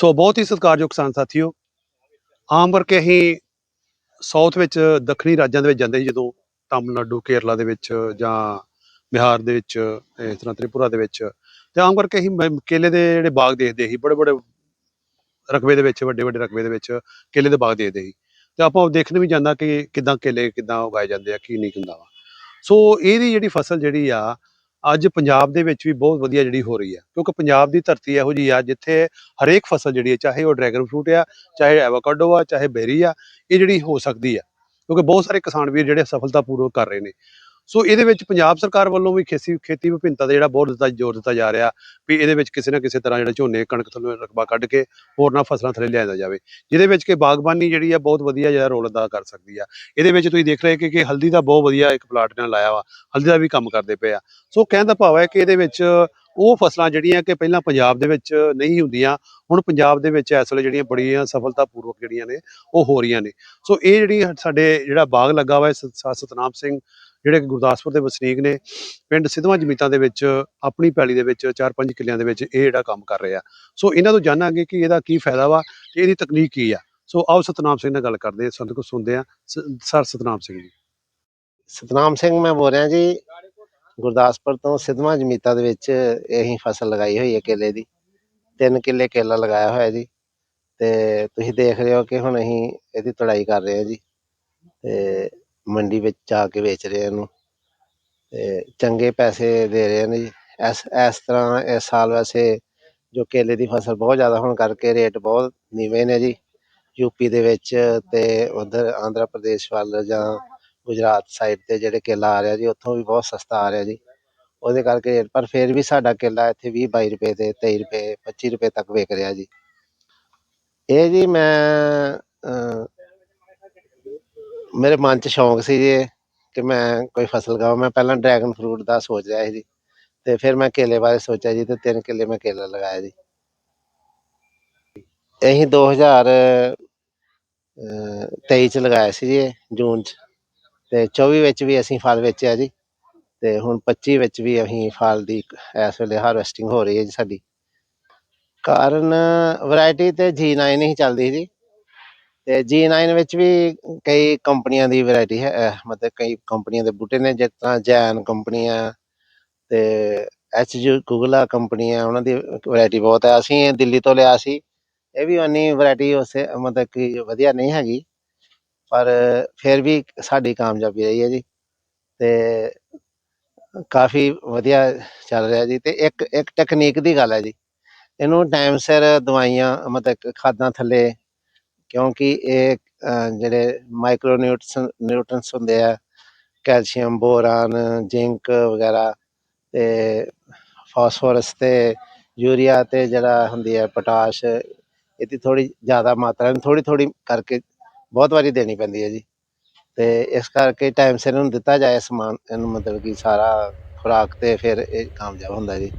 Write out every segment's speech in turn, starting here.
ਸੋ ਬਹੁਤ ਹੀ ਸਤਿਕਾਰਯੋਗ ਕਿਸਾਨ ਸਾਥੀਓ, ਆਮ ਕਰਕੇ ਅਸੀਂ ਸਾਊਥ ਵਿੱਚ, ਦੱਖਣੀ ਰਾਜਾਂ ਦੇ ਵਿੱਚ ਜਾਂਦੇ ਸੀ ਜਦੋਂ ਤਾਮਿਲਨਾਡੂ, ਕੇਰਲਾ ਦੇ ਵਿੱਚ ਜਾਂ ਬਿਹਾਰ ਦੇ ਵਿੱਚ, ਇਸ ਤਰ੍ਹਾਂ ਤ੍ਰਿਪੁਰਾ ਦੇ ਵਿੱਚ। ਤੇ ਆਮ ਕਰਕੇ ਅਸੀਂ ਮ- ਕੇਲੇ ਦੇ ਜਿਹੜੇ ਬਾਗ ਦੇਖਦੇ ਸੀ ਬੜੇ ਬੜੇ ਰਕਬੇ ਦੇ ਵਿੱਚ ਵੱਡੇ ਵੱਡੇ ਰਕਬੇ ਦੇ ਵਿੱਚ ਕੇਲੇ ਦੇ ਬਾਗ ਦੇਖਦੇ ਸੀ। ਤੇ ਆਪਾਂ ਉਹ ਦੇਖਣ ਵੀ ਜਾਂਦਾ ਕਿ ਕਿਦਾਂ ਕੇਲੇ ਕਿਦਾਂ ਉਗਾਏ ਜਾਂਦੇ ਆ, ਕੀ ਨਹੀਂ ਹੁੰਦਾ ਵਾ। ਸੋ ਇਹਦੀ ਜਿਹੜੀ ਫਸਲ ਜਿਹੜੀ ਆ ਅੱਜ ਪੰਜਾਬ ਦੇ ਵਿੱਚ ਵੀ ਬਹੁਤ ਵਧੀਆ ਜਿਹੜੀ ਹੋ ਰਹੀ ਹੈ, ਕਿਉਂਕਿ ਪੰਜਾਬ ਦੀ ਧਰਤੀ ਇਹੋ ਜਿਹੀ ਆ ਜਿੱਥੇ ਹਰੇਕ ਫਸਲ ਜਿਹੜੀ ਹੈ, ਚਾਹੇ ਉਹ ਡਰੈਗਨ ਫਰੂਟ ਆ, ਚਾਹੇ ਐਵੋਕਾਡੋ ਆ, ਚਾਹੇ ਬੇਰੀ ਆ, ਇਹ ਜਿਹੜੀ ਹੋ ਸਕਦੀ ਆ, ਕਿਉਂਕਿ ਬਹੁਤ ਸਾਰੇ ਕਿਸਾਨ ਵੀਰ ਜਿਹੜੇ ਸਫਲਤਾਪੂਰਵਕ ਕਰ ਰਹੇ ਨੇ। ਸੋ ਇਹਦੇ ਵਿੱਚ ਪੰਜਾਬ ਸਰਕਾਰ ਵੱਲੋਂ ਵੀ ਖੇਤੀ ਖੇਤੀ ਵਿਭਿੰਨਤਾ ਦਾ ਜਿਹੜਾ ਬਹੁਤ ਦਿੱਤਾ ਜ਼ੋਰ ਦਿੱਤਾ ਜਾ ਰਿਹਾ ਵੀ ਇਹਦੇ ਵਿੱਚ ਕਿਸੇ ਨਾ ਕਿਸੇ ਤਰ੍ਹਾਂ ਜਿਹੜਾ ਝੋਨੇ ਕਣਕ ਥੱਲੇ ਰਕਬਾ ਕੱਢ ਕੇ ਹੋਰਨਾਂ ਫਸਲਾਂ ਥੱਲੇ ਲਿਆਂਦਾ ਜਾਵੇ, ਜਿਹਦੇ ਵਿੱਚ ਕਿ ਬਾਗਬਾਨੀ ਜਿਹੜੀ ਆ ਬਹੁਤ ਵਧੀਆ ਜਿਹੜਾ ਰੋਲ ਅਦਾ ਕਰ ਸਕਦੀ ਆ। ਇਹਦੇ ਵਿੱਚ ਤੁਸੀਂ ਦੇਖ ਰਹੇ ਕਿ ਕਿ ਹਲਦੀ ਦਾ ਬਹੁਤ ਵਧੀਆ ਇੱਕ ਪਲਾਟ ਨਾਲ ਲਾਇਆ ਵਾ, ਹਲਦੀ ਦਾ ਵੀ ਕੰਮ ਕਰਦੇ ਪਏ ਆ। ਸੋ ਕਹਿਣ ਦਾ ਭਾਵ ਹੈ ਕਿ ਇਹਦੇ ਵਿੱਚ ਉਹ ਫਸਲਾਂ ਜਿਹੜੀਆਂ ਕਿ ਪਹਿਲਾਂ ਪੰਜਾਬ ਦੇ ਵਿੱਚ ਨਹੀਂ ਹੁੰਦੀਆਂ, ਹੁਣ ਪੰਜਾਬ ਦੇ ਵਿੱਚ ਇਸ ਵੇਲੇ ਜਿਹੜੀਆਂ ਬੜੀਆਂ ਸਫਲਤਾਪੂਰਵਕ ਜਿਹੜੀਆਂ ਨੇ, ਉਹ ਹੋ ਰਹੀਆਂ ਨੇ। ਸੋ ਇਹ ਜਿਹੜੀ ਸਾਡੇ ਜਿਹੜਾ ਬਾਗ ਲੱਗਾ ਵਾ ਸਤਨਾਮ ਸਿੰਘ ਜਿਹੜੇ ਗੁਰਦਾਸਪੁਰ ਦੇ ਵਸਨੀਕ ਨੇ, ਪਿੰਡ ਸਿੱਧਵਾਂ ਜਮੀਤਾਂ ਦੇ ਵਿੱਚ, ਆਪਣੀ ਪੈਲੀ ਦੇ ਵਿੱਚ 4-5 ਕਿੱਲਿਆਂ ਦੇ ਵਿੱਚ ਇਹ ਜਿਹੜਾ ਕੰਮ ਕਰ ਰਿਹਾ ਸੋ ਇਹਨਾਂ ਤੋਂ ਜਾਣਾਂਗੇ ਕਿ ਇਹਦਾ ਕੀ ਫਾਇਦਾ ਵਾ ਤੇ ਇਹਦੀ ਤਕਨੀਕ ਕੀ ਆ। ਸੋ ਆਓ ਸਤਨਾਮ ਸਿੰਘ ਨਾਲ ਗੱਲ ਕਰਦੇ ਹਾਂ ਸੰਤ ਕੋ ਸੁਣਦੇ ਆ ਸਰ ਸਤਨਾਮ ਸਿੰਘ ਜੀ। ਸਤਨਾਮ ਸਿੰਘ ਮੈਂ ਬੋਲ ਰਿਹਾ ਜੀ। ਗੁਰਦਾਸਪੁਰ ਤੋਂ ਸਿੱਧਵਾਂ ਜਮੀਤਾ ਦੇ ਵਿੱਚ ਇਹੀ ਫਸਲ ਲਗਾਈ ਹੋਈ ਹੈ ਕੇਲੇ ਦੀ। ਤਿੰਨ ਕਿੱਲੇ ਕੇਲਾ ਲਗਾਇਆ ਹੋਇਆ ਜੀ। ਤੇ ਤੁਸੀਂ ਦੇਖ ਰਹੇ ਹੋ ਕਿ ਹੁਣ ਅਸੀਂ ਇਹਦੀ ਤੁੜਾਈ ਕਰ ਰਹੇ ਹਾਂ ਜੀ। ਤੇ ਮੰਡੀ ਵਿੱਚ ਜਾ ਕੇ ਵੇਚ ਰਹੇ ਹਾਂ ਇਹਨੂੰ। ਤੇ ਚੰਗੇ ਪੈਸੇ ਦੇ ਰਹੇ ਨੇ ਜੀ। ਇਸ ਇਸ ਤਰ੍ਹਾਂ ਇਸ ਸਾਲ ਵੈਸੇ ਜੋ ਕੇਲੇ ਦੀ ਫਸਲ ਬਹੁਤ ਜ਼ਿਆਦਾ ਹੋਣ ਕਰਕੇ ਰੇਟ ਬਹੁਤ ਨੀਵੇਂ ਨੇ ਜੀ। ਯੂਪੀ ਦੇ ਵਿੱਚ ਤੇ ਉਧਰ ਆਂਧਰਾ ਪ੍ਰਦੇਸ਼ ਵੱਲ ਜਾਂ ਗੁਜਰਾਤ ਸਾਈਡ ਤੇ ਜਿਹੜੇ ਕੇਲਾ ਆ ਰਿਹਾ ਜੀ ਉੱਥੋਂ ਵੀ ਬਹੁਤ ਸਸਤਾ ਆ ਰਿਹਾ ਜੀ। ਉਹਦੇ ਕਰਕੇ ਪਰ ਫਿਰ ਵੀ ਸਾਡਾ ਕੇਲਾ ਇੱਥੇ 20 22 ਰੁਪਏ ਤੇ 23 ਰੁਪਏ 25 ਰੁਪਏ ਤੱਕ ਵਿਕ ਰਿਹਾ ਜੀ। ਇਹ ਜੀ ਮੈਂ ਅਹ, ਮੇਰੇ ਮਨ 'ਚ ਸ਼ੌਂਕ ਸੀ ਜੀ ਕਿ ਮੈਂ ਕੋਈ ਫਸਲ ਲਗਾਵਾਂ ਮੈਂ ਪਹਿਲਾਂ ਡਰੈਗਨ ਫਰੂਟ ਦਾ ਸੋਚ ਰਿਹਾ ਸੀ ਜੀ ਤੇ ਫਿਰ ਮੈਂ ਕੇਲੇ ਬਾਰੇ ਸੋਚਿਆ ਜੀ ਤੇ ਤਿੰਨ ਕਿੱਲੇ ਮੈਂ ਕੇਲਾ ਲਗਾਇਆ ਜੀ। ਅਸੀਂ 2000 ਅਹ, 23 ਚ ਲਗਾਇਆ ਸੀ ਜੀ ਇਹ, ਜੂਨ ਚ। ਤੇ 24 ਵਿੱਚ ਵੀ ਅਸੀਂ ਫਲ ਵੇਚਿਆ ਜੀ। ਤੇ ਹੁਣ 25 ਵਿੱਚ ਵੀ ਅਸੀਂ ਫਲ ਦੀ ਇਸ ਵੇਲੇ ਹਾਰਵੈਸਟਿੰਗ ਹੋ ਰਹੀ ਹੈ ਜੀ ਸਾਡੀ। ਕਾਰਨ ਵੈਰਾਈਟੀ ਤੇ G9 ਹੀ ਚੱਲਦੀ ਜੀ। ਤੇ G9 ਵਿੱਚ ਵੀ ਕਈ ਕੰਪਨੀਆਂ ਦੀ ਵੈਰਾਈਟੀ ਹੈ, ਅਹ ਮਤਲਬ ਕਈ ਕੰਪਨੀਆਂ ਦੇ ਬੂਟੇ ਨੇ, ਜਿਸ ਤਰ੍ਹਾਂ ਜੈਨ ਕੰਪਨੀ ਆ ਤੇ ਐਚਯੂ ਗੁਗਲਾ ਕੰਪਨੀ ਆ ਉਹਨਾਂ ਦੀ ਵੈਰਾਈਟੀ ਬਹੁਤ ਹੈ। ਅਸੀਂ ਇਹ ਦਿੱਲੀ ਤੋਂ ਲਿਆ ਸੀ। ਇਹ ਵੀ ਉਨੀ ਵੈਰਾਈਟੀ ਉਸੇ ਮਤਲਬ ਕਿ ਵਧੀਆ ਨਹੀਂ ਹੈਗੀ। ਪਰ ਫਿਰ ਵੀ ਸਾਡੀ ਕਾਮਯਾਬੀ ਰਹੀ ਹੈ ਜੀ ਤੇ ਕਾਫੀ ਵਧੀਆ ਚੱਲ ਰਿਹਾ ਜੀ ਤੇ ਇੱਕ ਇੱਕ ਟੈਕਨੀਕ ਦੀ ਗੱਲ ਹੈ ਜੀ। ਇਹਨੂੰ ਟਾਈਮ ਸਿਰ ਦਵਾਈਆਂ, ਮਤਲਬ ਕਿ ਖਾਦਾਂ ਥੱਲੇ, ਕਿਉਂਕਿ ਇਹ ਜਿਹੜੇ ਮਾਈਕਰੋ ਨਿਊਟ੍ਰੈਂਟਸ ਹੁੰਦੇ ਆ ਕੈਲਸ਼ੀਅਮ ਬੋਰਾਨ ਜ਼ਿੰਕ ਵਗੈਰਾ ਤੇ ਫਾਸਫੋਰਸ ਤੇ ਯੂਰੀਆ ਤੇ ਜਿਹੜਾ ਹੁੰਦੀ ਹੈ ਪੋਟਾਸ਼ ਇਹਦੀ ਥੋੜੀ ਜ਼ਿਆਦਾ ਮਾਤਰਾ ਨੂੰ ਥੋੜੀ ਥੋੜੀ ਕਰਕੇ ਬਹੁਤ ਵਾਰੀ ਦੇਣੀ ਪੈਂਦੀ ਹੈ ਜੀ। ਤੇ ਇਸ ਕਰਕੇ ਟਾਈਮ ਸਿਰ ਇਹਨੂੰ ਦਿੱਤਾ ਜਾਏ ਸਮਾਨ, ਇਹਨੂੰ ਮਤਲਬ ਕਿ ਸਾਰਾ ਖੁਰਾਕ ਤੇ ਫਿਰ ਇਹ ਕਾਮਯਾਬ ਹੁੰਦਾ ਜੀ।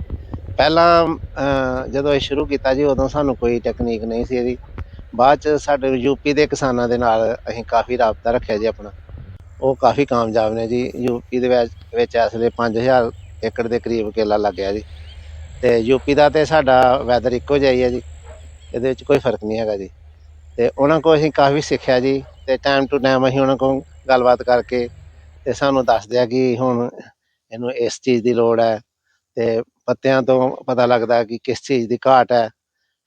ਪਹਿਲਾਂ ਜਦੋਂ ਇਹ ਸ਼ੁਰੂ ਕੀਤਾ ਜੀ, ਉਦੋਂ ਸਾਨੂੰ ਕੋਈ ਟੈਕਨੀਕ ਨਹੀਂ ਸੀ ਇਹਦੀ। ਬਾਅਦ ਚ ਸਾਡੇ ਯੂਪੀ ਦੇ ਕਿਸਾਨਾਂ ਦੇ ਨਾਲ ਅਸੀਂ ਕਾਫੀ ਰਾਬਤਾ ਰੱਖਿਆ ਜੀ ਆਪਣਾ। ਉਹ ਕਾਫੀ ਕਾਮਯਾਬ ਨੇ ਜੀ। ਯੂਪੀ ਦੇ ਵਿੱਚ ਵਿੱਚ ਇਸ ਵੇਲੇ 5000 ਏਕੜ ਦੇ ਕਰੀਬ ਕੇਲਾ ਲੱਗ ਗਿਆ ਜੀ। ਤੇ ਯੂਪੀ ਦਾ ਤੇ ਸਾਡਾ ਵੈਦਰ ਇੱਕੋ ਜਿਹਾ ਹੀ ਹੈ ਜੀ। ਇਹਦੇ ਵਿੱਚ ਕੋਈ ਫ਼ਰਕ ਨਹੀਂ ਹੈਗਾ ਜੀ। ਅਤੇ ਉਹਨਾਂ ਕੋਲ ਅਸੀਂ ਕਾਫੀ ਸਿੱਖਿਆ ਜੀ ਅਤੇ ਟਾਈਮ ਟੂ ਟਾਈਮ ਅਸੀਂ ਉਹਨਾਂ ਕੋਲ ਗੱਲਬਾਤ ਕਰਕੇ ਅਤੇ ਸਾਨੂੰ ਦੱਸਦੇ ਆ ਕਿ ਹੁਣ ਇਹਨੂੰ ਇਸ ਚੀਜ਼ ਦੀ ਲੋੜ ਹੈ ਅਤੇ ਪੱਤਿਆਂ ਤੋਂ ਪਤਾ ਲੱਗਦਾ ਕਿ ਕਿਸ ਚੀਜ਼ ਦੀ ਘਾਟ ਹੈ।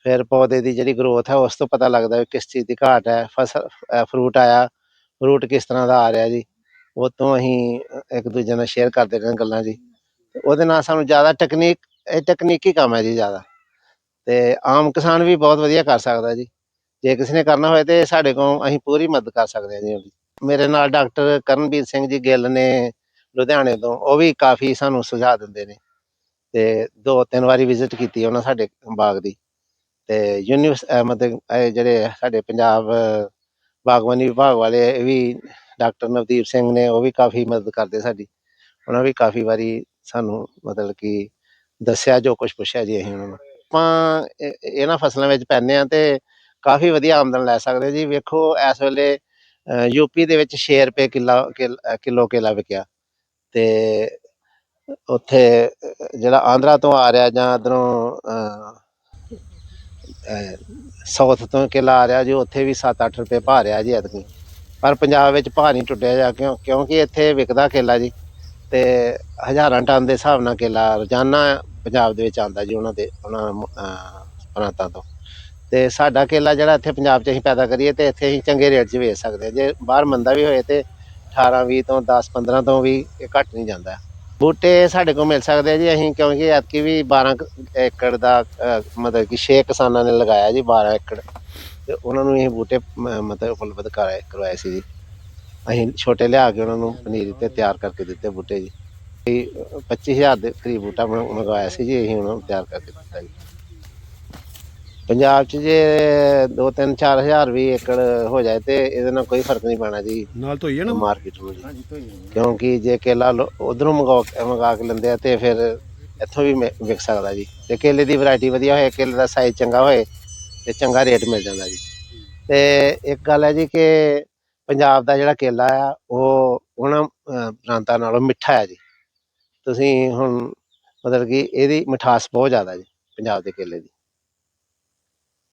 ਫਿਰ ਪੌਦੇ ਦੀ ਜਿਹੜੀ ਗਰੋਥ ਹੈ ਉਸ ਤੋਂ ਪਤਾ ਲੱਗਦਾ ਵੀ ਕਿਸ ਚੀਜ਼ ਦੀ ਘਾਟ ਹੈ। ਫਸਲ ਫਰੂਟ ਆਇਆ ਫਰੂਟ ਕਿਸ ਤਰ੍ਹਾਂ ਦਾ ਆ ਰਿਹਾ ਜੀ, ਉਹ ਤੋਂ ਅਸੀਂ ਇੱਕ ਦੂਜੇ ਨਾਲ ਸ਼ੇਅਰ ਕਰਦੇ ਰਹਿੰਦੇ ਗੱਲਾਂ ਜੀ। ਉਹਦੇ ਨਾਲ ਸਾਨੂੰ ਜ਼ਿਆਦਾ ਟੈਕਨੀਕ ਇਹ ਤਕਨੀਕੀ ਕੰਮ ਹੈ ਜੀ ਜ਼ਿਆਦਾ। ਤੇ ਆਮ ਕਿਸਾਨ ਵੀ ਬਹੁਤ ਵਧੀਆ ਕਰ ਸਕਦਾ ਜੀ। ਜੇ ਕਿਸੇ ਨੇ ਕਰਨਾ ਹੋਏ ਤੇ ਸਾਡੇ ਕੋਲ ਅਸੀਂ ਪੂਰੀ ਮਦਦ ਕਰ ਸਕਦੇ ਹਾਂ ਜੀ ਉਹਦੀ। ਮੇਰੇ ਨਾਲ ਡਾਕਟਰ ਕਰਨਵੀਰ ਸਿੰਘ ਜੀ ਗਿੱਲ ਨੇ ਲੁਧਿਆਣੇ ਤੋਂ ਉਹ ਵੀ ਕਾਫੀ ਸਾਨੂੰ ਸੁਝਾਅ ਦਿੰਦੇ ਨੇ। ਤੇ ਦੋ ਤਿੰਨ ਵਾਰੀ ਵਿਜ਼ਿਟ ਕੀਤੀ ਉਹਨਾਂ ਸਾਡੇ ਬਾਗ ਦੀ। ਤੇ ਯੂਨੀਵਰਸ ਮਤਲਬ ਇਹ ਜਿਹੜੇ ਸਾਡੇ ਪੰਜਾਬ ਅਹ, ਬਾਗਬਾਨੀ ਵਿਭਾਗ ਵਾਲੇ ਇਹ ਵੀ ਡਾਕਟਰ ਨਵਦੀਪ ਸਿੰਘ ਨੇ ਉਹ ਵੀ ਕਾਫੀ ਮਦਦ ਕਰਦੇ ਸਾਡੀ। ਉਹਨਾਂ ਵੀ ਕਾਫੀ ਵਾਰੀ ਸਾਨੂੰ ਮਤਲਬ ਕਿ ਦੱਸਿਆ ਜੋ ਕੁਝ ਪੁੱਛਿਆ ਜੀ ਅਸੀਂ ਉਹਨਾਂ ਨੂੰ। ਆਪਾਂ ਇਹਨਾਂ ਫਸਲਾਂ ਵਿੱਚ ਪੈਂਦੇ ਆ ਤੇ ਕਾਫੀ ਵਧੀਆ ਆਮਦਨ ਲੈ ਸਕਦੇ ਜੀ। ਵੇਖੋ, ਇਸ ਵੇਲੇ ਯੂਪੀ ਦੇ ਵਿੱਚ 6 ਰੁਪਏ ਕਿਲੋ ਕਿਲੋ ਕੇਲਾ ਵਿਕਿਆ। ਤੇ ਉੱਥੇ ਜਿਹੜਾ ਆਂਧਰਾ ਤੋਂ ਆ ਰਿਹਾ ਜਾਂ ਇਧਰੋਂ ਸਾਊਥ ਤੋਂ ਕਿਲਾ ਆ ਰਿਹਾ ਜੀ, ਉੱਥੇ ਵੀ 7-8 ਰੁਪਏ ਭਾਅ ਰਿਹਾ ਜੀ ਐਤਕੀ। ਪਰ ਪੰਜਾਬ ਵਿੱਚ ਭਾਅ ਨਹੀਂ ਟੁੱਟਿਆ ਜਾ, ਕਿਉਂ, ਕਿਉਂਕਿ ਇੱਥੇ ਵਿਕਦਾ ਕੇਲਾ ਜੀ। ਤੇ ਹਜ਼ਾਰਾਂ ਟਨ ਦੇ ਹਿਸਾਬ ਨਾਲ ਕੇਲਾ ਰੋਜ਼ਾਨਾ ਪੰਜਾਬ ਦੇ ਵਿੱਚ ਆਉਂਦਾ ਜੀ, ਉਹਨਾਂ ਦੇ, ਉਹਨਾਂ ਪ੍ਰਾਂਤਾਂ ਤੋਂ। ਤੇ ਸਾਡਾ ਕੇਲਾ ਜਿਹੜਾ ਇੱਥੇ ਪੰਜਾਬ 'ਚ ਅਸੀਂ ਪੈਦਾ ਕਰੀਏ ਤੇ ਇੱਥੇ ਅਸੀਂ ਚੰਗੇ ਰੇਟ 'ਚ ਵੇਚ ਸਕਦੇ ਹਾਂ। ਜੇ ਬਾਹਰ ਮੰਦਾ ਵੀ ਹੋਏ ਤੇ 18 20 ਤੋਂ 10 15 ਤੋਂ ਵੀ ਇਹ ਘੱਟ ਨਹੀਂ ਜਾਂਦਾ। ਬੂਟੇ ਸਾਡੇ ਕੋਲ ਮਿਲ ਸਕਦੇ ਆ ਜੀ ਅਸੀਂ ਕਿਉਂਕਿ ਐਤਕੀ ਵੀ 12 ਕੁ ਏਕੜ ਦਾ ਅਹ, ਮਤਲਬ ਕਿ 6 ਕਿਸਾਨਾਂ ਨੇ ਲਗਾਇਆ ਜੀ 12 ਏਕੜ। ਤੇ ਉਹਨਾਂ ਨੂੰ ਇਹ ਬੂਟੇ ਮ- ਮਤਲਬ ਉਪਲਬਧ ਕਰਾਏ ਕਰਵਾਏ ਸੀ ਜੀ। ਅਸੀਂ ਛੋਟੇ ਲਿਆ ਕੇ ਉਹਨਾਂ ਨੂੰ ਪਨੀਰੀ ਤੇ ਤਿਆਰ ਕਰਕੇ ਦਿੱਤੇ ਬੂਟੇ ਜੀ। ਇਹ 25000 ਦੇ ਕਰੀਬ ਬੂਟਾ ਮ- ਮੰਗਵਾਇਆ ਸੀ ਜੀ ਅਸੀਂ ਉਹਨਾਂ ਨੂੰ ਤਿਆਰ ਕਰਕੇ ਦਿੱਤਾ ਜੀ। ਪੰਜਾਬ 'ਚ ਜੇ 2 3 4000 ਵੀ ਏਕੜ ਹੋ ਜਾਏ ਤੇ ਇਹਦੇ ਨਾਲ ਕੋਈ ਫ਼ਰਕ ਨਹੀਂ ਪੈਣਾ ਜੀ। ਨਾਲ ਤੋਂ ਹੀ ਹੈ ਨਾ ਮਾਰਕੀਟ ਨੂੰ। ਜੀ ਕਿਉਂਕਿ ਜੇ ਕੇਲਾ ਉਧਰੋਂ ਮੰਗਾ ਮੰਗਾ ਕੇ ਲੈਂਦੇ ਆ ਤੇ ਫਿਰ ਇੱਥੋਂ ਵੀ ਮਿ- ਵਿਕ ਸਕਦਾ ਜੀ। ਤੇ ਕੇਲੇ ਦੀ ਵੈਰਾਈਟੀ ਵਧੀਆ ਹੋਏ ਕੇਲੇ ਦਾ ਸਾਈਜ਼ ਚੰਗਾ ਹੋਏ ਤੇ ਚੰਗਾ ਰੇਟ ਮਿਲ ਜਾਂਦਾ ਜੀ। ਤੇ ਇੱਕ ਗੱਲ ਹੈ ਜੀ ਕਿ ਪੰਜਾਬ ਦਾ ਜਿਹੜਾ ਕੇਲਾ ਆ ਉਹ ਉਹਨਾਂ ਪ੍ਰਾਂਤਾਂ ਨਾਲੋਂ ਮਿੱਠਾ ਹੈ ਜੀ। ਤੁਸੀਂ ਹੁਣ ਮਤਲਬ ਕਿ ਇਹਦੀ ਮਿਠਾਸ ਬਹੁਤ ਜ਼ਿਆਦਾ ਜੀ ਪੰਜਾਬ ਦੇ ਕੇਲੇ ਦੀ।